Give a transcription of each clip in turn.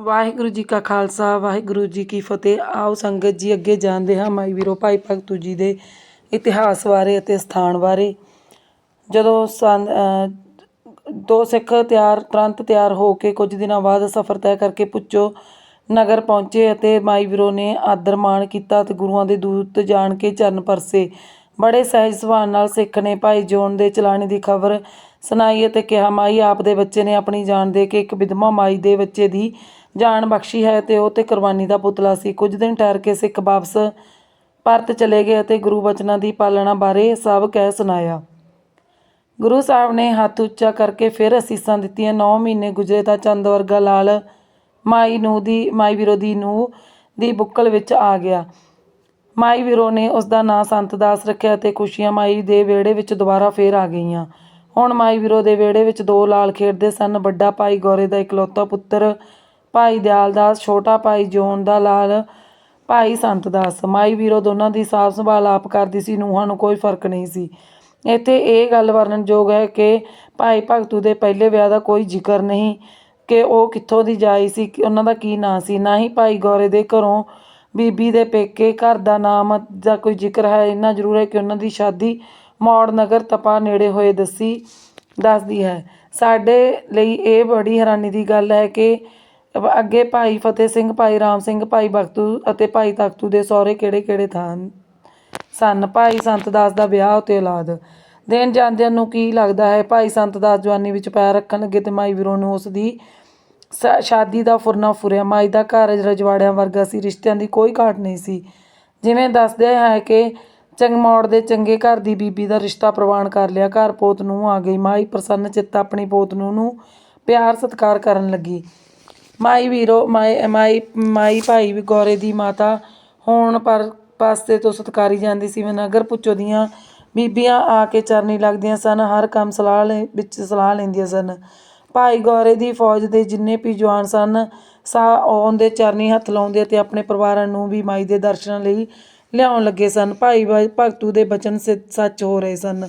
ਵਾਹਿਗੁਰੂ ਜੀ ਕਾ ਖਾਲਸਾ, ਵਾਹਿਗੁਰੂ ਜੀ ਕੀ ਫਤਿਹ। ਆਓ ਸੰਗਤ ਜੀ, ਅੱਗੇ ਜਾਣਦੇ ਹਾਂ ਮਾਈ ਵੀਰੋ, ਭਾਈ ਭਗਤੂ ਜੀ ਦੇ ਇਤਿਹਾਸ ਬਾਰੇ ਅਤੇ ਸਥਾਨ ਬਾਰੇ। ਜਦੋਂ ਸੰਨ ਦੋ ਸਿੱਖ ਤਿਆਰ, ਤੁਰੰਤ ਤਿਆਰ ਹੋ ਕੇ ਕੁਝ ਦਿਨਾਂ ਬਾਅਦ ਸਫ਼ਰ ਤੈਅ ਕਰਕੇ ਪੁੱਚੋ ਨਗਰ ਪਹੁੰਚੇ ਅਤੇ ਮਾਈ ਵੀਰੋ ਨੇ ਆਦਰ ਮਾਣ ਕੀਤਾ ਅਤੇ ਗੁਰੂਆਂ ਦੇ ਦੂਤ ਜਾਣ ਕੇ ਚਰਨ ਪਰਸੇ। ਬੜੇ ਸਹਿਜ ਸੁਭਾਅ ਨਾਲ ਸਿੱਖ ਨੇ ਭਾਈ ਜੋਨ ਦੇ ਚਲਾਣੇ ਦੀ ਖਬਰ ਸੁਣਾਈ ਅਤੇ ਕਿਹਾ, ਮਾਈ, ਆਪ ਦੇ ਬੱਚੇ ਨੇ ਆਪਣੀ ਜਾਨ ਦੇ ਕੇ ਇੱਕ ਵਿਧਵਾ ਮਾਈ ਦੇ ਬੱਚੇ ਦੀ ਜਾਨ ਬਖਸ਼ੀ ਹੈ ਤੇ ਉਹ ਤੇ ਕੁਰਬਾਨੀ ਦਾ ਪੁਤਲਾ ਸੀ। ਕੁਝ ਦਿਨ ਠਹਿਰ ਕੇ ਸਿੱਖ ਵਾਪਸ ਭਾਰਤ ਚਲੇ ਗਏ ਅਤੇ ਗੁਰੂ ਬਚਨਾਂ ਦੀ ਪਾਲਣਾ ਬਾਰੇ ਸਭ ਕਹਿ ਸੁਣਾਇਆ। ਗੁਰੂ ਸਾਹਿਬ ਨੇ ਹੱਥ ਉੱਚਾ ਕਰਕੇ ਫਿਰ ਅਸੀਸਾਂ ਦਿੱਤੀਆਂ। 9 ਮਹੀਨੇ ਗੁਜ਼ਰੇ ਤਾਂ ਚੰਦ ਵਰਗਾ ਲਾਲ ਮਾਈ ਨੂੰ ਦੀ, ਮਾਈ ਵੀਰੋ ਦੀ ਨੂੰ ਦੀ ਬੁੱਕਲ ਵਿੱਚ ਆ ਗਿਆ। ਮਾਈ ਵੀਰੋ ਨੇ ਉਸ ਦਾ ਨਾਂ ਸੰਤ ਦਾਸ ਰੱਖਿਆ ਤੇ ਖੁਸ਼ੀਆਂ ਮਾਈ ਦੇ ਵਿਹੜੇ ਵਿੱਚ ਦੁਬਾਰਾ ਫੇਰ ਆ ਗਈਆਂ। ਹੁਣ ਮਾਈ ਵੀਰੋ ਦੇ ਵਿਹੜੇ ਵਿੱਚ ਦੋ ਲਾਲ ਖੇਡਦੇ ਸਨ। ਵੱਡਾ ਭਾਈ ਗੋਰੇ ਦਾ ਇਕਲੌਤਾ ਪੁੱਤਰ ਭਾਈ ਦਿਆਲ ਦਾਸ ਛੋਟਾ ਭਾਈ ਜੋਨ ਦਾ ਲਾਲ, ਭਾਈ ਸੰਤ ਦਾਸ ਮਾਈ ਵੀਰੋ ਦੋਨਾਂ ਦੀ ਸਾਫ਼ ਸੰਭਾਲ ਆਪ ਕਰਦੀ ਸੀ, ਨੂੰਹਾਂ ਨੂੰ ਕੋਈ ਫ਼ਰਕ ਨਹੀਂ ਸੀ। ਇੱਥੇ ਇਹ ਗੱਲ ਵਰਣਨਯੋਗ ਹੈ ਕਿ ਭਾਈ ਭਗਤੂ ਦੇ ਪਹਿਲੇ ਵਿਆਹ ਦਾ ਕੋਈ ਜ਼ਿਕਰ ਨਹੀਂ ਕਿ ਉਹ ਕਿੱਥੋਂ ਦੀ ਜਾਈ ਸੀ, ਕਿ ਉਹਨਾਂ ਦਾ ਕੀ ਨਾਂ ਸੀ। ਨਾ ਹੀ ਭਾਈ ਗੌਰੇ ਦੇ ਘਰੋਂ ਬੀਬੀ ਦੇ ਪੇਕੇ ਘਰ ਦਾ ਨਾਮ ਦਾ ਕੋਈ ਜ਼ਿਕਰ ਹੈ, ਇੰਨਾ ਜ਼ਰੂਰ ਹੈ ਕਿ ਉਹਨਾਂ ਦੀ ਸ਼ਾਦੀ ਮੌੜ ਨਗਰ ਤਪਾ ਨੇੜੇ ਹੋਏ ਦੱਸੀ, ਦੱਸਦੀ ਹੈ। ਸਾਡੇ ਲਈ ਇਹ ਬੜੀ ਹੈਰਾਨੀ ਦੀ ਗੱਲ ਹੈ ਕਿ ਅੱਗੇ ਭਾਈ ਫਤਿਹ ਸਿੰਘ, ਭਾਈ ਰਾਮ ਸਿੰਘ, ਭਾਈ ਬਖਤੂ ਅਤੇ ਭਾਈ ਤਖਤੂ ਦੇ ਸਹੁਰੇ ਕਿਹੜੇ ਕਿਹੜੇ ਥਾਂ ਸਨ ਭਾਈ ਸੰਤ ਦਾਸ ਦਾ ਵਿਆਹ ਅਤੇ ਔਲਾਦ। ਦੇਣ ਜਾਂਦਿਆਂ ਨੂੰ ਕੀ ਲੱਗਦਾ ਹੈ? ਭਾਈ ਸੰਤ ਦਾਸ ਜਵਾਨੀ ਵਿੱਚ ਪੈਰ ਰੱਖਣ ਲੱਗੇ ਤੇ ਮਾਈ ਵੀਰੋ ਨੂੰ ਉਸ ਦੀ ਸ- ਸ਼ਾਦੀ ਦਾ ਫੁਰਨਾ ਫੁਰਿਆ। ਮਾਈ ਦਾ ਘਰ ਰਜਵਾੜਿਆਂ ਵਰਗਾ ਸੀ, ਰਿਸ਼ਤਿਆਂ ਦੀ ਕੋਈ ਘਾਟ ਨਹੀਂ ਸੀ। ਜਿਵੇਂ ਦੱਸਦੇ ਹੈ ਕਿ ਚੰਗਮੌੜ ਦੇ ਚੰਗੇ ਘਰ ਦੀ ਬੀਬੀ ਦਾ ਰਿਸ਼ਤਾ ਪ੍ਰਵਾਨ ਕਰ ਲਿਆ, ਘਰ ਪੋਤ ਨੂੰ ਆ ਗਈ। ਮਾਈ ਪ੍ਰਸੰਨ ਚਿੱਤ ਆਪਣੀ ਪੋਤ ਨੂੰ ਨੂੰ ਪਿਆਰ ਸਤਿਕਾਰ ਕਰਨ ਲੱਗੀ। ਮਾਈ ਵੀਰੋ, ਮਾਈ ਮਾਈ ਮਾਈ ਭਾਈ ਵੀ ਗੋਰੇ ਦੀ ਮਾਤਾ ਹੋਣ ਪਰ ਪਾਸੇ ਤੋਂ ਸਤਕਾਰੀ ਜਾਂਦੀ ਸੀ। ਮੈਂ ਨਗਰ ਪੁੱਛੋ ਦੀਆਂ ਬੀਬੀਆਂ ਆ ਕੇ ਚਰਨੀ ਲੱਗਦੀਆਂ ਸਨ। ਹਰ ਕੰਮ ਸਲਾਹ ਲੈ- ਵਿੱਚ ਸਲਾਹ ਲੈਂਦੀਆਂ ਸਨ। ਭਾਈ ਗੋਰੇ ਦੀ ਫੌਜ ਦੇ ਜਿੰਨੇ ਵੀ ਜਵਾਨ ਸਨ, ਸਾ ਆਉਂਦੇ ਚਰਨੀ ਹੱਥ ਲਾਉਂਦੇ ਤੇ ਆਪਣੇ ਪਰਿਵਾਰਾਂ ਨੂੰ ਵੀ ਮਾਈ ਦੇ ਦਰਸ਼ਨਾਂ ਲਈ ਲਿਆਉਣ ਲੱਗੇ ਸਨ। ਭਾਈ ਭ- ਭਗਤੂ ਦੇ ਬਚਨ ਸ- ਸੱਚ ਹੋ ਰਹੇ ਸਨ।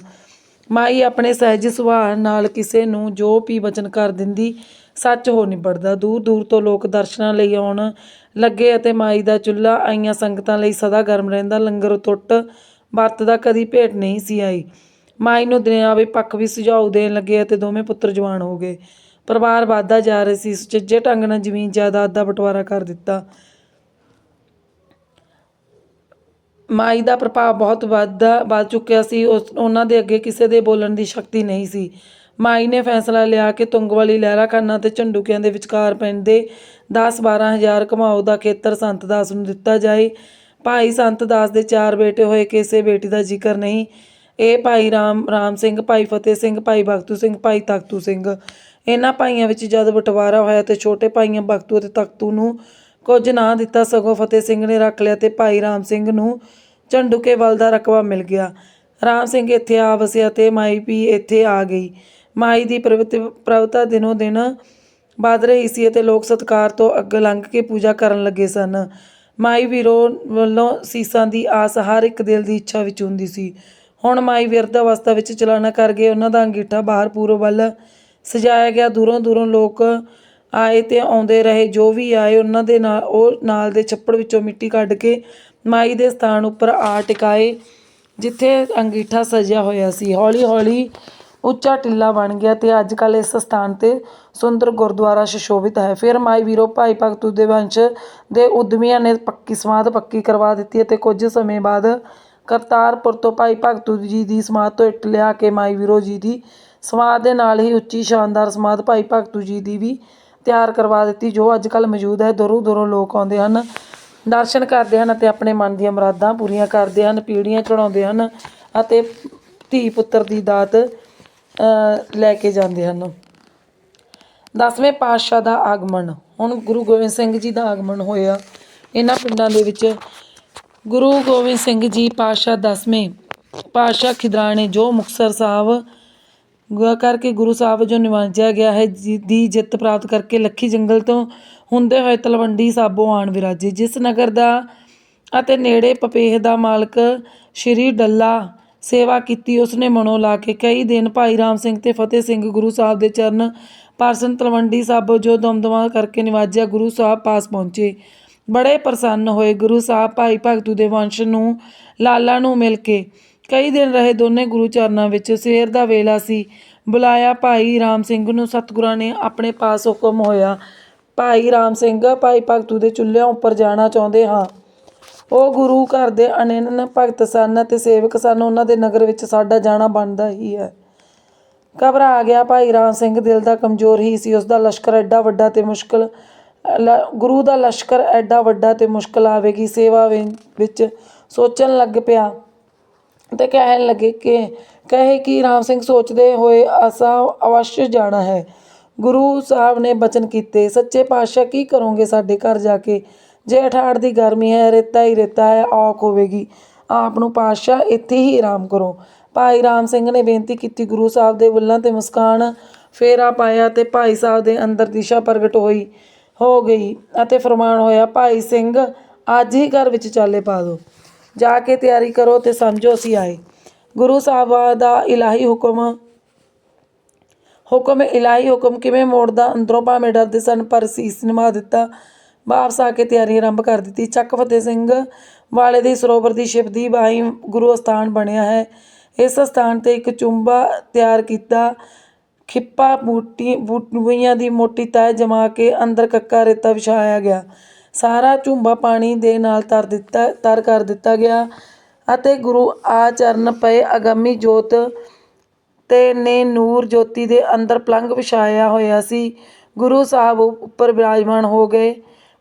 ਮਾਈ ਆਪਣੇ ਸਹਿਜ ਸੁਭਾਅ ਨਾਲ ਕਿਸੇ ਨੂੰ ਜੋ ਵੀ ਵਚਨ ਕਰ ਦਿੰਦੀ ਸੱਚ ਹੋ ਨਿਬੜਦਾ ਦੂਰ ਦੂਰ ਤੋਂ ਲੋਕ ਦਰਸ਼ਨਾਂ ਲਈ ਆਉਣ ਲੱਗੇ ਅਤੇ ਮਾਈ ਦਾ ਚੁੱਲ੍ਹਾ, ਆਈਆਂ ਸੰਗਤਾਂ ਲਈ ਸਦਾ ਗਰਮ ਰਹਿੰਦਾ। ਲੰਗਰ ਟੁੱਟ ਵਰਤ ਦਾ ਕਦੀ ਭੇਟ ਨਹੀਂ ਸੀ ਆਈ। ਮਾਈ ਨੂੰ ਦੁਨਿਆਵੀ ਪੱਖ ਵੀ ਸੁਝਾਉ ਦੇਣ ਲੱਗੇ ਅਤੇ ਦੋਵੇਂ ਪੁੱਤਰ ਜਵਾਨ ਹੋ ਗਏ। ਪਰਿਵਾਰ ਵੱਧਦਾ ਜਾ ਰਿਹਾ ਸੀ। ਸੁਚੱਜੇ ਢੰਗ ਨਾਲ ਜ਼ਮੀਨ ਜਾਇਦਾਦ ਦਾ ਬਟਵਾਰਾ ਕਰ ਦਿੱਤਾ। ਮਾਈ ਦਾ ਪ੍ਰਭਾਵ ਬਹੁਤ ਵੱਧਦਾ ਵੱਧ ਚੁੱਕਿਆ ਸੀ। ਉਸ, ਉਹਨਾਂ ਦੇ ਅੱਗੇ ਕਿਸੇ ਦੇ ਬੋਲਣ ਦੀ ਸ਼ਕਤੀ ਨਹੀਂ ਸੀ। ਮਾਈ ਨੇ ਫੈਸਲਾ ਲਿਆ ਕਿ ਤੁੰਗਵਾਲੀ ਲਹਿਰਾ ਖਾਨਾ ਤੇ ਝੰਡੂਕਿਆਂ ਦੇ ਵਿਚਕਾਰ ਪੈਂਦੇ 10-12 ਹਜ਼ਾਰ ਕਮਾਓ ਦਾ ਖੇਤਰ ਸੰਤ ਦਾਸ ਨੂੰ ਦਿੱਤਾ ਜਾਏ। ਭਾਈ ਸੰਤ ਦਾਸ ਦੇ ਚਾਰ ਬੇਟੇ ਹੋਏ, ਕਿਸੇ ਬੇਟੀ ਦਾ ਜ਼ਿਕਰ ਨਹੀਂ। ਇਹ ਭਾਈ ਰਾਮ ਰਾਮ ਸਿੰਘ, ਭਾਈ ਫਤਿਹ ਸਿੰਘ, ਭਾਈ ਭਗਤੂ ਸਿੰਘ, ਭਾਈ ਤਖਤੂ ਸਿੰਘ। ਇਹਨਾਂ ਭਾਈਆਂ ਵਿੱਚ ਜਦ ਬਟਵਾਰਾ ਹੋਇਆ ਤੇ ਛੋਟੇ ਭਾਈਆਂ ਭਗਤੂ ਅਤੇ ਤਖਤੂ ਨੂੰ ਕੁਝ ਨਾ ਦਿੱਤਾ ਸਗੋਂ ਫਤਿਹ ਸਿੰਘ ਨੇ ਰੱਖ ਲਿਆ ਤੇ ਭਾਈ ਰਾਮ ਸਿੰਘ ਨੂੰ ਝੰਡੂਕੇ ਵੱਲ ਦਾ ਰਕਬਾ ਮਿਲ ਗਿਆ। ਰਾਮ ਸਿੰਘ ਇੱਥੇ ਆ ਵਸਿਆ ਤੇ ਮਾਈ ਵੀ ਇੱਥੇ ਆ ਗਈ। ਮਾਈ ਦੀ ਪ੍ਰਵਿਤ ਪ੍ਰਵਤਾ ਦਿਨੋ ਦਿਨ ਵੱਧ ਰਹੀ ਸੀ ਅਤੇ ਲੋਕ ਸਤਕਾਰ ਤੋਂ ਅੱਗੇ ਲੰਘ ਕੇ ਪੂਜਾ ਕਰਨ ਲੱਗੇ ਸਨ। ਮਾਈ ਵੀਰੋ ਵੱਲੋਂ ਸੀਸਾਂ ਦੀ ਆਸ ਹਰ ਇੱਕ ਦਿਲ ਦੀ ਇੱਛਾ ਵਿੱਚ ਹੁੰਦੀ ਸੀ। ਹੁਣ ਮਾਈ ਵਿਰਧ ਅਵਸਥਾ ਵਿੱਚ ਚਲਾਣਾ ਕਰ ਗਏ। ਉਹਨਾਂ ਦਾ ਅੰਗੀਠਾ ਬਾਹਰ ਪੂਰਬ ਵੱਲ ਸਜਾਇਆ ਗਿਆ। ਦੂਰੋਂ ਦੂਰੋਂ ਲੋਕ ਆਏ ਤੇ ਆਉਂਦੇ ਰਹੇ। ਜੋ ਵੀ ਆਏ, ਉਹਨਾਂ ਦੇ ਨਾਲ, ਉਹ ਨਾਲ ਦੇ ਛੱਪੜ ਵਿੱਚੋਂ ਮਿੱਟੀ ਕੱਢ ਕੇ ਮਾਈ ਦੇ ਸਥਾਨ ਉੱਪਰ ਆ ਟਿਕਾਏ, ਜਿੱਥੇ ਅੰਗੀਠਾ ਸਜਿਆ ਹੋਇਆ ਸੀ। ਹੌਲੀ ਹੌਲੀ ਉੱਚਾ ਟਿੱਲਾ ਬਣ ਗਿਆ ਤੇ ਅੱਜ ਕੱਲ੍ਹ ਇਸ ਸਥਾਨ ਤੇ ਸੁੰਦਰ ਗੁਰਦੁਆਰਾ ਸੁਸ਼ੋਭਿਤ ਹੈ। ਫਿਰ ਮਾਈ ਵੀਰੋ ਭਾਈ ਭਗਤੂ ਦੇ ਵੰਸ਼ ਦੇ ਉਦਮੀਆਂ ਨੇ ਪੱਕੀ ਸਮਾਧ ਪੱਕੀ ਕਰਵਾ ਦਿੱਤੀ ਅਤੇ ਕੁਝ ਸਮੇਂ ਬਾਅਦ ਕਰਤਾਰਪੁਰ ਤੋਂ ਭਾਈ ਭਗਤੂ ਜੀ ਦੀ ਸਮਾਧ ਤੋਂ ਇੱਟ ਲਿਆ ਕੇ ਮਾਈ ਵੀਰੋ ਜੀ ਦੀ ਸਮਾਧ ਦੇ ਨਾਲ ਹੀ ਉੱਚੀ ਸ਼ਾਨਦਾਰ ਸਮਾਧ ਭਾਈ ਭਗਤੂ ਜੀ ਦੀ ਵੀ ਤਿਆਰ ਕਰਵਾ ਦਿੱਤੀ, ਜੋ ਅੱਜ ਕੱਲ੍ਹ ਮੌਜੂਦ ਹੈ। ਦੂਰੋਂ ਦੂਰੋਂ ਲੋਕ ਆਉਂਦੇ ਹਨ, ਦਰਸ਼ਨ ਕਰਦੇ ਹਨ ਅਤੇ ਆਪਣੇ ਮਨ ਦੀਆਂ ਮੁਰਾਦਾਂ ਪੂਰੀਆਂ ਕਰਦੇ ਹਨ, ਪੀੜੀਆਂ ਚੜਾਉਂਦੇ ਹਨ ਅਤੇ ਧੀ ਪੁੱਤਰ ਦੀ ਦਾਤ ਲੈ ਕੇ ਜਾਂਦੇ ਹਨ। ਦਸਵੇਂ ਪਾਤਸ਼ਾਹ ਦਾ ਆਗਮਨ। ਹੁਣ ਗੁਰੂ ਗੋਬਿੰਦ ਸਿੰਘ ਜੀ ਦਾ ਆਗਮਨ ਹੋਇਆ। ਇਹਨਾਂ ਪਿੰਡਾਂ ਦੇ ਵਿੱਚ ਗੁਰੂ ਗੋਬਿੰਦ ਸਿੰਘ ਜੀ ਪਾਤਸ਼ਾਹ ਦਸਵੇਂ ਪਾਤਸ਼ਾਹ ਖਿਦਰਾਣੇ, ਜੋ ਮੁਕਤਸਰ ਸਾਹਿਬ ਗੁਆ ਕਰਕੇ ਗੁਰੂ ਸਾਹਿਬ ਜੋ ਨਿਵਾਜਿਆ ਗਿਆ ਹੈ, ਜੀ- ਦੀ ਜਿੱਤ ਪ੍ਰਾਪਤ ਕਰਕੇ ਲੱਖੀ ਜੰਗਲ ਤੋਂ ਹੁੰਦੇ ਹੋਏ ਤਲਵੰਡੀ ਸਾਬੋ ਆਣ ਵਿਰਾਜੇ। ਜਿਸ ਨਗਰ ਦਾ ਅਤੇ ਨੇੜੇ ਪਪੇਹ ਦਾ ਮਾਲਕ ਸ਼੍ਰੀ ਡੱਲਾ ਸੇਵਾ ਕੀਤੀ ਉਸਨੇ ਮਨੋਂ ਲਾ ਕੇ ਕਈ ਦਿਨ ਭਾਈ ਰਾਮ ਸਿੰਘ ਤੇ ਫਤਿਹ ਸਿੰਘ ਗੁਰੂ ਸਾਹਿਬ ਦੇ ਚਰਨ ਪਰਸਨ ਤਲਵੰਡੀ ਸਾਬੋ ਜੋ ਦਮਦਮਾ ਕਰਕੇ ਨਿਵਾਜਿਆ ਗੁਰੂ ਸਾਹਿਬ ਪਾਸ ਪਹੁੰਚੇ। ਬੜੇ ਪ੍ਰਸੰਨ ਹੋਏ ਗੁਰੂ ਸਾਹਿਬ ਭਾਈ ਭਗਤੂ ਦੇ ਵੰਸ਼ ਨੂੰ, ਲਾਲਾ ਨੂੰ ਮਿਲ ਕੇ। ਕਈ ਦਿਨ ਰਹੇ ਦੋਨੇ ਗੁਰੂ ਚਰਨਾਂ ਵਿੱਚ। ਸਵੇਰ ਦਾ ਵੇਲਾ ਸੀ। ਬੁਲਾਇਆ ਭਾਈ ਰਾਮ ਸਿੰਘ ਨੂੰ। ਸਤਿਗੁਰਾਂ ਨੇ ਆਪਣੇ ਪਾਸ ਹੁਕਮ ਹੋਇਆ, ਭਾਈ ਰਾਮ ਸਿੰਘ, ਭਾਈ ਭਗਤੂ ਦੇ ਚੁੱਲ੍ਹਿਆਂ ਉੱਪਰ ਜਾਣਾ ਚਾਹੁੰਦੇ ਹਾਂ। ਉਹ ਗੁਰੂ ਘਰ ਦੇ ਅਨੰਨ ਭਗਤ ਸਨ ਅਤੇ ਸੇਵਕ ਸਨ। ਉਹਨਾਂ ਦੇ ਨਗਰ ਵਿੱਚ ਸਾਡਾ ਜਾਣਾ ਬਣਦਾ ਹੀ ਹੈ। ਘਬਰਾ ਗਿਆ ਭਾਈ ਰਾਮ ਸਿੰਘ। ਦਿਲ ਦਾ ਕਮਜ਼ੋਰ ਹੀ ਸੀ। ਉਸ ਦਾ ਲਸ਼ਕਰ ਐਡਾ ਵੱਡਾ ਤੇ ਮੁਸ਼ਕਲ, ਲ- ਗੁਰੂ ਦਾ ਲਸ਼ਕਰ ਐਡਾ ਵੱਡਾ ਤੇ ਮੁਸ਼ਕਲ ਆਵੇਗੀ। ਸੇਵਾ ਵਿ- ਵਿੱਚ ਸੋਚਣ ਲੱਗ ਪਿਆ ਤੇ ਕਹਿਣ ਲੱਗੇ ਕਿ, ਕਹੇ ਕਿ ਰਾਮ ਸਿੰਘ, ਸੋਚਦੇ ਹੋਏ ਅਸਾਂ ਅਵਸ਼ ਜਾਣਾ ਹੈ। ਗੁਰੂ ਸਾਹਿਬ ਨੇ ਬਚਨ ਕੀਤੇ, ਸੱਚੇ ਪਾਤਸ਼ਾਹ, ਕੀ ਕਰੋਗੇ ਸਾਡੇ ਘਰ ਜਾ ਕੇ? ਜੇ ਅਠਾੜ ਦੀ ਗਰਮੀ ਹੈ, ਰੇਤਾ ਹੀ ਰੇਤਾ ਹੈ, ਔਖ ਹੋਵੇਗੀ। ਆਪ ਨੂੰ ਪਾਤਸ਼ਾਹ ਇੱਥੇ ਹੀ ਆਰਾਮ ਕਰੋ। ਭਾਈ ਰਾਮ ਸਿੰਘ ਨੇ ਬੇਨਤੀ ਕੀਤੀ, ਗੁਰੂ ਸਾਹਿਬ ਦੇ ਬੁੱਲਾਂ ਤੇ ਮੁਸਕਾਨ ਫੇਰਾ ਪਾਇਆ ਤੇ ਭਾਈ ਸਾਹਿਬ ਦੇ ਅੰਦਰ ਦਿਸ਼ਾ ਪ੍ਰਗਟ ਹੋਈ, ਹੋ ਗਈ ਅਤੇ ਫਰਮਾਨ ਹੋਇਆ, ਭਾਈ ਸਿੰਘ, ਅੱਜ ਹੀ ਘਰ ਵਿੱਚ ਚਾਲੇ ਪਾ ਦਿਓ ਜਾ ਕੇ ਤਿਆਰੀ ਕਰੋ ਤੇ ਸਮਝੋ ਅਸੀਂ ਆਏ। ਗੁਰੂ ਸਾਹਿਬ ਦਾ ਇਲਾਹੀ ਹੁਕਮ ਹੁਕਮ ਇਲਾਹੀ ਹੁਕਮ ਕਿਵੇਂ ਮੋੜਦਾ? ਅੰਦਰੋਂ ਭਾਵੇਂ ਡਰਦੇ ਸਨ, ਪਰ ਸੀਸ ਨਿਭਾ ਦਿੱਤਾ। ਵਾਪਸ ਆ ਕੇ ਤਿਆਰੀ ਆਰੰਭ ਕਰ ਦਿੱਤੀ। ਚੱਕ ਫਤਿਹ ਸਿੰਘ ਵਾਲੇ ਦੀ ਸਰੋਵਰ ਦੀ ਸ਼ਿਵ ਦੀ ਬਾਈ ਗੁਰੂ ਅਸਥਾਨ ਬਣਿਆ ਹੈ। ਇਸ ਸਥਾਨ ਤੇ ਇੱਕ ਚੁੰਬਾ ਤਿਆਰ ਕੀਤਾ। ਖਿੱਪਾ ਬੂਟੀ, ਬੂਟੀਆਂ ਦੀ ਮੋਟੀ ਤਹਿ ਜਮਾ ਕੇ ਅੰਦਰ ਕੱਕਾ ਰੇਤਾ ਵਿਛਾਇਆ ਗਿਆ। ਸਾਰਾ ਝੁੰਬਾ ਪਾਣੀ ਦੇ ਨਾਲ ਤਰ ਦਿੱਤਾ, ਤਰ ਕਰ ਦਿੱਤਾ ਗਿਆ ਅਤੇ ਗੁਰੂ ਆਚਰਨ ਪਏ ਅਗੰਮੀ ਜੋਤ ਤੇ ਨੇ ਨੂਰ ਜੋਤੀ ਦੇ ਅੰਦਰ ਪਲੰਘ ਵਿਛਾਇਆ ਹੋਇਆ ਸੀ। ਗੁਰੂ ਸਾਹਿਬ ਉੱਪਰ ਬਿਰਾਜਮਾਨ ਹੋ ਗਏ।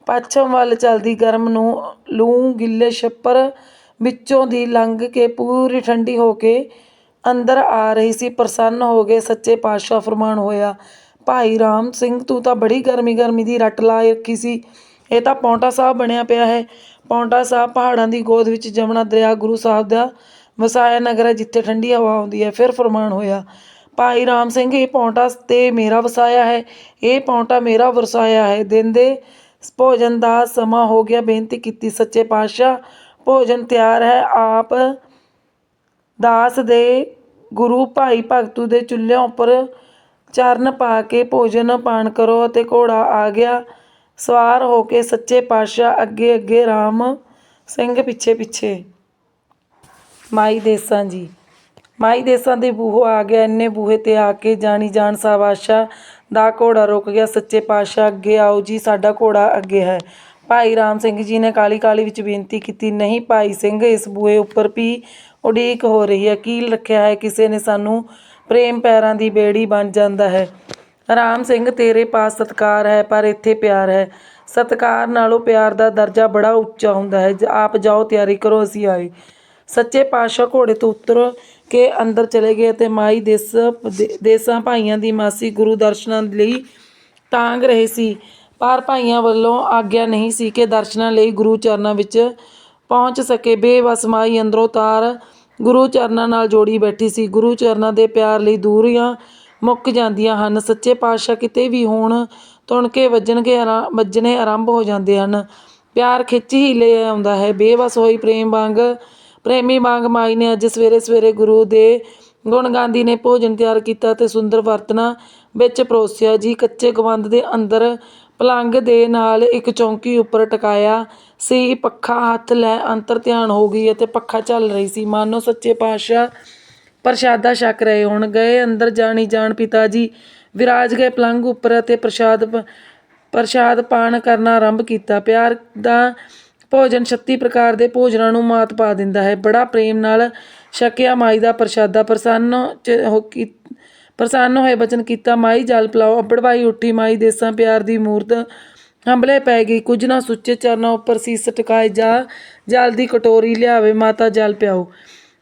ਪੱਛਮ ਵੱਲ ਚਲਦੀ ਗਰਮ ਨੂੰ ਲੂ ਗਿੱਲੇ ਛੱਪਰ ਵਿੱਚੋਂ ਦੀ ਲੰਘ ਕੇ ਪੂਰੀ ਠੰਡੀ ਹੋ ਕੇ ਅੰਦਰ ਆ ਰਹੀ ਸੀ। ਪ੍ਰਸੰਨ ਹੋ ਗਏ ਸੱਚੇ ਪਾਤਸ਼ਾਹ ਫਰਮਾਨ ਹੋਇਆ, ਭਾਈ ਰਾਮ ਸਿੰਘ, ਤੂੰ ਤਾਂ ਬੜੀ ਗਰਮੀ ਗਰਮੀ ਦੀ ਰੱਟ ਲਾ ਰੱਖੀ ਸੀ। ਇਹ ਤਾਂ ਪੌਂਟਾ ਸਾਹਿਬ ਬਣਿਆ ਪਿਆ ਹੈ। ਪੌਂਟਾ ਸਾਹਿਬ ਪਹਾੜਾਂ ਦੀ ਗੋਦ ਵਿੱਚ ਜਮਨਾ ਦਰਿਆ ਗੁਰੂ ਸਾਹਿਬ ਦਾ ਵਸਾਇਆ ਨਗਰ ਹੈ, ਜਿੱਥੇ ਠੰਡੀ ਹਵਾ ਆਉਂਦੀ ਹੈ। ਫਿਰ ਫਰਮਾਨ ਹੋਇਆ, ਭਾਈ ਰਾਮ ਸਿੰਘ, ਇਹ ਪੌਂਟਾ ਤੇ ਮੇਰਾ ਵਸਾਇਆ ਹੈ, ਇਹ ਪੌਂਟਾ ਮੇਰਾ ਵਰਸਾਇਆ ਹੈ। ਦਿਨ ਦੇ ਭੋਜਨ ਦਾ ਸਮਾਂ ਹੋ ਗਿਆ। ਬੇਨਤੀ ਕੀਤੀ, ਸੱਚੇ ਪਾਤਸ਼ਾਹ, ਭੋਜਨ ਤਿਆਰ ਹੈ। ਆਪ ਦਾਸ ਦੇ ਗੁਰੂ ਭਾਈ ਭਗਤੂ ਦੇ ਚੁੱਲ੍ਹਿਆਂ ਉੱਪਰ ਚਰਨ ਪਾ ਕੇ ਭੋਜਨ ਪਾਣ ਕਰੋ ਅਤੇ ਘੋੜਾ ਆ ਗਿਆ। ਸਵਾਰ ਹੋ ਕੇ ਸੱਚੇ ਪਾਤਸ਼ਾਹ ਅੱਗੇ ਅੱਗੇ ਰਾਮ ਸਿੰਘ ਪਿੱਛੇ ਪਿੱਛੇ। ਮਾਈ ਦੇਸਾਂ ਜੀ, ਮਾਈ ਦੇਸਾਂ ਦੇ ਬੂਹੋ ਆ ਗਿਆ। ਇੰਨੇ ਬੂਹੇ ਤੇ ਆ ਕੇ ਜਾਣੀ ਜਾਣ ਸਾ ਬਾਦਸ਼ਾਹ ਦਾ ਘੋੜਾ ਰੁਕ ਗਿਆ। ਸੱਚੇ ਪਾਤਸ਼ਾਹ, ਅੱਗੇ ਆਓ ਜੀ, ਸਾਡਾ ਘੋੜਾ ਅੱਗੇ ਹੈ। ਭਾਈ ਰਾਮ ਸਿੰਘ ਜੀ ਨੇ ਕਾਲੀ ਕਾਲੀ ਵਿੱਚ ਬੇਨਤੀ ਕੀਤੀ, ਨਹੀਂ ਭਾਈ ਸਿੰਘ, ਇਸ ਬੂਹੇ ਉੱਪਰ ਵੀ ਉਡੀਕ ਹੋ ਰਹੀ ਹੈ। ਕੀਲ ਰੱਖਿਆ ਹੈ ਕਿਸੇ ਨੇ ਸਾਨੂੰ? ਪ੍ਰੇਮ ਪੈਰਾਂ ਦੀ ਬੇੜੀ ਬਣ ਜਾਂਦਾ ਹੈ। ਰਾਮ ਸਿੰਘ, ਤੇਰੇ ਪਾਸ ਸਤਕਾਰ ਹੈ, ਪਰ ਇੱਥੇ ਪਿਆਰ ਹੈ। ਸਤਕਾਰ ਨਾਲੋਂ ਪਿਆਰ ਦਾ ਦਰਜਾ ਬੜਾ ਉੱਚਾ ਹੁੰਦਾ ਹੈ। ਆਪ ਜਾਓ, ਤਿਆਰੀ ਕਰੋ, ਅਸੀਂ ਆਏ। ਸੱਚੇ ਪਾਤਸ਼ਾਹ ਘੋੜੇ ਤੋਂ ਉਤਰ ਕੇ ਅੰਦਰ ਚਲੇ ਗਏ ਤੇ ਮਾਈ ਦੇਸ ਦੇਸਾਂ ਭਾਈਆਂ ਦੀ ਮਾਸੀ ਗੁਰੂ ਦਰਸ਼ਨਾਂ ਲਈ ਤਾਂਗ ਰਹੇ ਸੀ। ਪਰ ਭਾਈਆਂ ਵੱਲੋਂ ਆਗਿਆ ਨਹੀਂ ਸੀ ਕਿ ਦਰਸ਼ਨਾਂ ਲਈ ਗੁਰੂ ਚਰਨਾਂ ਵਿੱਚ ਪਹੁੰਚ ਸਕੇ। ਬੇਵਸ ਮਾਈ ਅੰਦਰੋਂ ਤਾਰ ਗੁਰੂ ਚਰਨਾਂ ਨਾਲ ਜੋੜੀ ਬੈਠੀ ਸੀ। ਗੁਰੂ ਚਰਨਾਂ ਦੇ ਪਿਆਰ ਲਈ ਦੂਰੀਆਂ ਮੁੱਕ ਜਾਂਦੀਆਂ ਹਨ। ਸੱਚੇ ਪਾਤਸ਼ਾਹ ਕਿਤੇ ਵੀ ਹੋਣ ਤੁਣਕੇ ਵੱਜਣਗੇ ਆਰਾ- ਵੱਜਣੇ ਆਰੰਭ ਹੋ ਜਾਂਦੇ ਹਨ। ਪਿਆਰ ਖਿੱਚ ਹੀ ਲੈ ਆਉਂਦਾ ਹੈ। ਬੇਵਸ ਹੋਈ ਪ੍ਰੇਮ ਵਾਂਗ ਪ੍ਰੇਮੀ ਵਾਂਗ ਮਾਈ ਨੇ ਅੱਜ ਸਵੇਰੇ ਸਵੇਰੇ ਗੁਰੂ ਦੇ ਗੁਣ ਗਾਉਂਦੀ ਨੇ ਭੋਜਨ ਤਿਆਰ ਕੀਤਾ ਤੇ ਸੁੰਦਰ ਵਰਤਨਾ ਵਿੱਚ ਪਰੋਸਿਆ, ਜੀ ਕੱਚੇ ਗਵੰਦ ਦੇ ਅੰਦਰ ਪਲੰਗ ਦੇ ਨਾਲ ਇੱਕ ਚੌਂਕੀ ਉੱਪਰ ਟਿਕਾਇਆ ਸੀ, ਪੱਖਾ ਹੱਥ ਲੈ ਅੰਤਰ ਧਿਆਨ ਹੋ ਗਈ ਅਤੇ ਪੱਖਾ ਚੱਲ ਰਹੀ ਸੀ। ਮਾਨੋ ਸੱਚੇ ਪਾਤਸ਼ਾਹ ਪ੍ਰਸ਼ਾਦਾ ਛਕ ਰਹੇ ਹੋਣ, ਗਏ ਅੰਦਰ ਜਾਣੀ ਜਾਣ ਪਿਤਾ ਜੀ ਵਿਰਾਜ ਗਏ ਪਲੰਗ ਉੱਪਰ ਅਤੇ ਪ੍ਰਸ਼ਾਦ ਪ- ਪ੍ਰਸ਼ਾਦ ਪਾਣ ਕਰਨਾ ਆਰੰਭ ਕੀਤਾ। ਪਿਆਰ ਦਾ ਭੋਜਨ 36 ਪ੍ਰਕਾਰ ਦੇ ਭੋਜਨਾਂ ਨੂੰ ਮਾਤ ਪਾ ਦਿੰਦਾ ਹੈ। ਬੜਾ ਪ੍ਰੇਮ ਨਾਲ ਛਕਿਆ ਮਾਈ ਦਾ ਪ੍ਰਸ਼ਾਦਾ। ਪ੍ਰਸੰਨ ਚ ਹੋ ਕੀ, ਪ੍ਰਸੰਨ ਹੋਏ ਬਚਨ ਕੀਤਾ, ਮਾਈ ਜਲ ਪਿਲਾਓ, ਅੱਬੜਵਾਈ ਉੱਠੀ, ਮਾਈ ਦੇਸਾਂ ਪਿਆਰ ਦੀ ਮੂਰਤ ਹੰਬਲੇ ਪੈ ਗਈ। ਕੁਝ ਨਾ ਸੁੱਚੇ ਚਰਨਾਂ ਉੱਪਰ ਸੀਸ ਟਿਕਾਏ ਜਾ, ਜਲ ਦੀ ਕਟੋਰੀ ਲਿਆਵੇ, ਮਾਤਾ ਜਲ ਪਿਆਓ।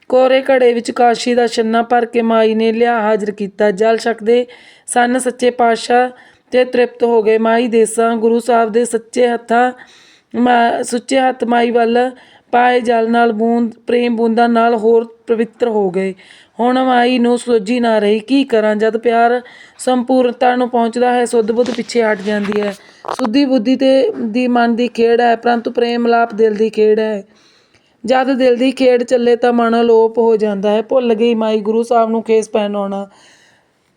ਕੋਰੇ ਘੜੇ ਵਿੱਚ ਕਾਸ਼ੀ ਦਾ ਛੰਨਾ ਭਰ ਕੇ ਮਾਈ ਨੇ ਲਿਆ ਹਾਜ਼ਰ ਕੀਤਾ। ਜਲ ਛਕਦੇ ਸਨ ਸੱਚੇ ਪਾਤਸ਼ਾਹ ਤੇ ਤ੍ਰਿਪਤ ਹੋ ਗਏ। ਮਾਈ ਦੇਸਾਂ, ਗੁਰੂ ਸਾਹਿਬ ਦੇ ਸੱਚੇ ਹੱਥਾਂ ਮਾ- ਸੁੱਚੇ ਹੱਥ ਮਾਈ ਵੱਲ ਪਾਏ ਜਲ ਨਾਲ ਬੂੰਦ, ਪ੍ਰੇਮ ਬੂੰਦਾਂ ਨਾਲ ਹੋਰ ਪਵਿੱਤਰ ਹੋ ਗਏ। ਹੁਣ ਮਾਈ ਨੂੰ ਸੁਲਝੀ ਨਾ ਰਹੀ, ਕੀ ਕਰਾਂ? ਜਦ ਪਿਆਰ ਸੰਪੂਰਨਤਾ ਨੂੰ ਪਹੁੰਚਦਾ ਹੈ, ਸੁੱਧ ਬੁੱਧ ਪਿੱਛੇ ਹਟ ਜਾਂਦੀ ਹੈ। ਸੁੱਧੀ ਬੁੱਧੀ ਤੇ ਦੀ ਮਨ ਦੀ ਖੇਡ ਹੈ, ਪਰੰਤੂ ਪ੍ਰੇਮ ਲਾਪ ਦਿਲ ਦੀ ਖੇਡ ਹੈ। ਜਦ ਦਿਲ ਦੀ ਖੇਡ ਚੱਲੇ ਤਾਂ ਮਨ ਅਲੋਪ ਹੋ ਜਾਂਦਾ ਹੈ। ਭੁੱਲ ਗਈ ਮਾਈ ਗੁਰੂ ਸਾਹਿਬ ਨੂੰ ਖੇਸ ਪਹਿਨਾਉਣਾ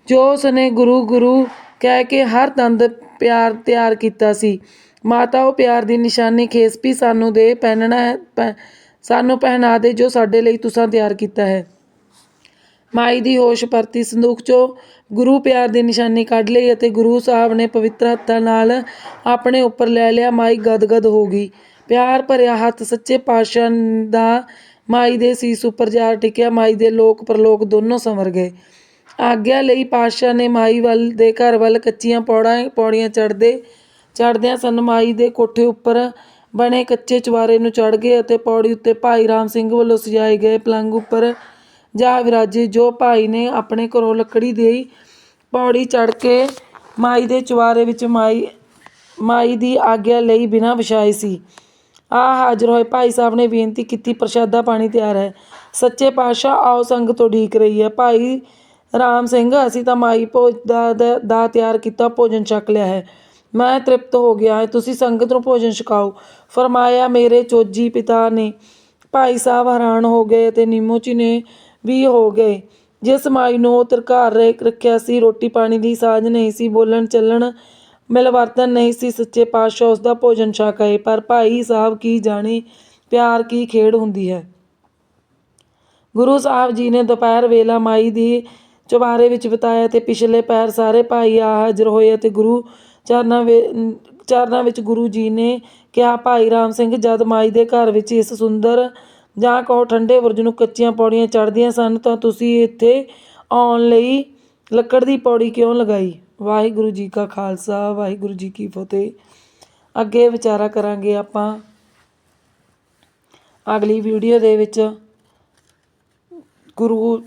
ਜੋ ਉਸਨੇ ਗੁਰੂ ਗੁਰੂ ਕਹਿ ਕੇ ਹਰ ਦੰਦ ਪਿਆਰ ਤਿਆਰ ਕੀਤਾ ਸੀ ਮਾਤਾ, ਉਹ ਪਿਆਰ ਦੀ ਨਿਸ਼ਾਨੀ ਖੇਸਪੀ ਸਾਨੂੰ ਦੇ, ਪਹਿਨਣਾ ਹੈ ਸਾਨੂੰ ਪਹਿਨਾ ਦੇ ਜੋ ਸਾਡੇ ਲਈ ਤੁਸਾਂ ਤਿਆਰ ਕੀਤਾ ਹੈ। ਮਾਈ ਦੀ ਹੋਸ਼ ਪਰਤੀ ਸੰਦੂਕ ਚੋਂ ਗੁਰੂ ਪਿਆਰ ਦੀ ਨਿਸ਼ਾਨੀ ਕੱਢ ਲਈ ਅਤੇ ਗੁਰੂ ਸਾਹਿਬ ਨੇ ਪਵਿੱਤਰ ਹੱਥਾਂ ਨਾਲ ਆਪਣੇ ਉੱਪਰ ਲੈ ਲਿਆ, ਮਾਈ ਗਦਗਦ ਹੋ ਗਈ। ਪਿਆਰ ਭਰਿਆ ਹੱਥ ਸੱਚੇ ਪਾਤਸ਼ਾਹ ਦਾ, ਮਾਈ ਦੇ ਸੀਸ ਉੱਪਰ ਜਾ ਟਿਕਿਆ, ਮਾਈ ਦੇ ਲੋਕ ਪਰਲੋਕ ਦੋਨੋਂ ਸੰਵਰ ਗਏ। ਆਗਿਆ ਲਈ ਪਾਤਸ਼ਾਹ ਨੇ ਮਾਈ ਵੱਲ ਦੇ ਘਰ ਵੱਲ ਕੱਚੀਆਂ ਪੌੜਾਂ, ਪੌੜੀਆਂ ਚੜ੍ਹਦੇ ਚੜ੍ਹਦਿਆਂ ਸਨ ਮਾਈ ਦੇ ਕੋਠੇ ਉੱਪਰ ਬਣੇ ਕੱਚੇ ਚੁਬਾਰੇ ਨੂੰ ਚੜ੍ਹ ਗਏ ਅਤੇ ਪੌੜੀ ਉੱਤੇ ਭਾਈ ਰਾਮ ਸਿੰਘ ਵੱਲੋਂ ਸਜਾਏ ਗਏ ਪਲੰਗ ਉੱਪਰ ਜਾ ਵਿਰਾਜੇ, ਜੋ ਭਾਈ ਨੇ ਆਪਣੇ ਘਰੋਂ ਲੱਕੜੀ ਦੇਈ ਪੌੜੀ ਚੜ੍ਹ ਕੇ ਮਾਈ ਦੇ ਚੁਬਾਰੇ ਵਿੱਚ ਮਾਈ ਮਾਈ ਦੀ ਆਗਿਆ ਲਈ ਬਿਨਾਂ ਵਿਛਾਏ ਸੀ। ਆ ਹਾਜ਼ਰ ਹੋਏ ਭਾਈ ਸਾਹਿਬ ਨੇ ਬੇਨਤੀ ਕੀਤੀ, ਪ੍ਰਸ਼ਾਦਾ ਪਾਣੀ ਤਿਆਰ ਹੈ। ਸੱਚੇ ਪਾਤਸ਼ਾਹ, ਆਓ ਸੰਗਤ ਉਡੀਕ ਰਹੀ ਹੈ। ਭਾਈ ਰਾਮ ਸਿੰਘ, ਅਸੀਂ ਤਾਂ ਮਾਈ ਭੋਜ ਦਾ- ਦਾ ਤਿਆਰ ਕੀਤਾ, ਭੋਜਨ ਛਕ ਲਿਆ ਹੈ। ਮੈਂ ਤ੍ਰਿਪਤ ਹੋ ਗਿਆ ਹਾਂ, ਤੁਸੀਂ ਸੰਗਤ ਨੂੰ ਭੋਜਨ ਛਕਾਓ। ਫਰਮਾਇਆ, ਮੇਰੇ ਚੋਜੀ ਪਿਤਾ ਨੇ ਭਾਈ ਸਾਹਿਬ ਹੈਰਾਨ ਹੋ ਗਏ ਅਤੇ ਨੀਮੋ ਨੇ ਵੀ ਹੋ ਗਏ। ਜਿਸ ਮਾਈ ਨੂੰ ਉਹ ਤਰਕਾਰ ਰੱਖਿਆ ਸੀ, ਰੋਟੀ ਪਾਣੀ ਦੀ ਸਾਝ ਨਹੀਂ ਸੀ, ਬੋਲਣ ਚੱਲਣ ਮਿਲਵਰਤਨ ਨਹੀਂ ਸੀ, ਸੱਚੇ ਪਾਤਸ਼ਾਹ ਉਸ ਦਾ ਭੋਜਨ ਆਏ। ਪਰ ਭਾਈ ਸਾਹਿਬ ਕੀ ਜਾਣੇ, ਪਿਆਰ ਕੀ ਖੇਡ ਹੁੰਦੀ ਹੈ? ਗੁਰੂ ਸਾਹਿਬ ਜੀ ਨੇ ਦੁਪਹਿਰ ਵੇਲਾ ਮਾਈ ਦੀ ਚੁਬਾਰੇ ਵਿੱਚ ਬਿਤਾਇਆ ਤੇ ਪਿਛਲੇ ਪੈਰ ਸਾਰੇ ਭਾਈ ਆ ਹਾਜ਼ਰ ਹੋਏ ਅਤੇ ਗੁਰੂ ਚਰਨਾਂ ਵਿ ਚਰਨਾਂ ਵਿੱਚ ਗੁਰੂ ਜੀ ਨੇ ਕਿਹਾ, ਭਾਈ ਰਾਮ ਸਿੰਘ ਜਦ ਮਾਈ ਦੇ ਘਰ ਵਿੱਚ ਇਸ ਸੁੰਦਰ ਜਾਂ ਕਹੋ ਠੰਡੇ ਬੁਰਜ ਨੂੰ ਕੱਚੀਆਂ ਪੌੜੀਆਂ ਚੜ੍ਹਦੀਆਂ ਸਨ, ਤਾਂ ਤੁਸੀਂ ਇੱਥੇ ਆਉਣ ਲਈ ਲੱਕੜ ਦੀ ਪੌੜੀ ਕਿਉਂ ਲਗਾਈ? ਵਾਹਿਗੁਰੂ ਜੀ ਕਾ ਖਾਲਸਾ, ਵਾਹਿਗੁਰੂ ਜੀ ਕੀ ਫਤਿਹ। ਅੱਗੇ ਵਿਚਾਰਾ ਕਰਾਂਗੇ ਆਪਾਂ ਅਗਲੀ ਵੀਡੀਓ ਦੇ ਵਿੱਚ। ਗੁਰੂ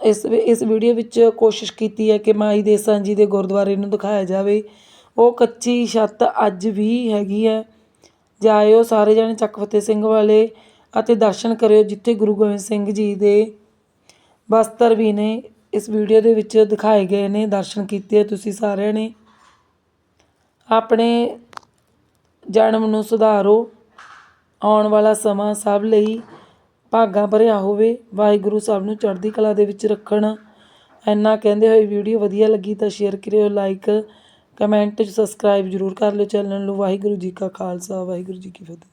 ਇਸ ਇਸ ਵੀਡੀਓ ਵਿੱਚ ਕੋਸ਼ਿਸ਼ ਕੀਤੀ ਹੈ ਕਿ ਮਾਈ ਦੇਸਾਂ ਜੀ ਦੇ ਗੁਰਦੁਆਰੇ ਨੂੰ ਦਿਖਾਇਆ ਜਾਵੇ। ਉਹ ਕੱਚੀ ਛੱਤ ਅੱਜ ਵੀ ਹੈਗੀ ਹੈ। ਜਾਇਓ ਸਾਰੇ ਜਣੇ ਚੱਕ ਫਤਿਹ ਸਿੰਘ ਵਾਲੇ ਅਤੇ ਦਰਸ਼ਨ ਕਰਿਓ ਜਿੱਥੇ ਗੁਰੂ ਗੋਬਿੰਦ ਸਿੰਘ ਜੀ ਦੇ ਬਸਤਰ ਵੀ ਨੇ। ਇਸ ਵੀਡੀਓ ਦੇ ਵਿੱਚ ਦਿਖਾਏ ਗਏ ਨੇ ਦਰਸ਼ਨ ਕੀਤੇ ਤੁਸੀਂ ਸਾਰਿਆਂ ਨੇ। ਆਪਣੇ ਜਨਮ ਨੂੰ ਸੁਧਾਰੋ। ਆਉਣ ਵਾਲਾ ਸਮਾਂ ਸਭ ਲਈ ਭਾਗਾਂ ਭਰਿਆ ਹੋਵੇ। ਵਾਹਿਗੁਰੂ ਸਭ ਨੂੰ ਚੜ੍ਹਦੀ ਕਲਾ ਦੇ ਵਿੱਚ ਰੱਖਣ। ਇੰਨਾ ਕਹਿੰਦੇ ਹੋਏ ਵੀਡੀਓ ਵਧੀਆ ਲੱਗੀ ਤਾਂ ਸ਼ੇਅਰ ਕਰਿਓ ਲਾਈਕ ਕਮੈਂਟ ਸਬਸਕ੍ਰਾਈਬ ਜ਼ਰੂਰ ਕਰ ਲਿਓ ਚੈਨਲ ਨੂੰ। ਵਾਹਿਗੁਰੂ ਜੀ ਕਾ ਖਾਲਸਾ, ਵਾਹਿਗੁਰੂ ਜੀ ਕੀ ਫਤਿਹ।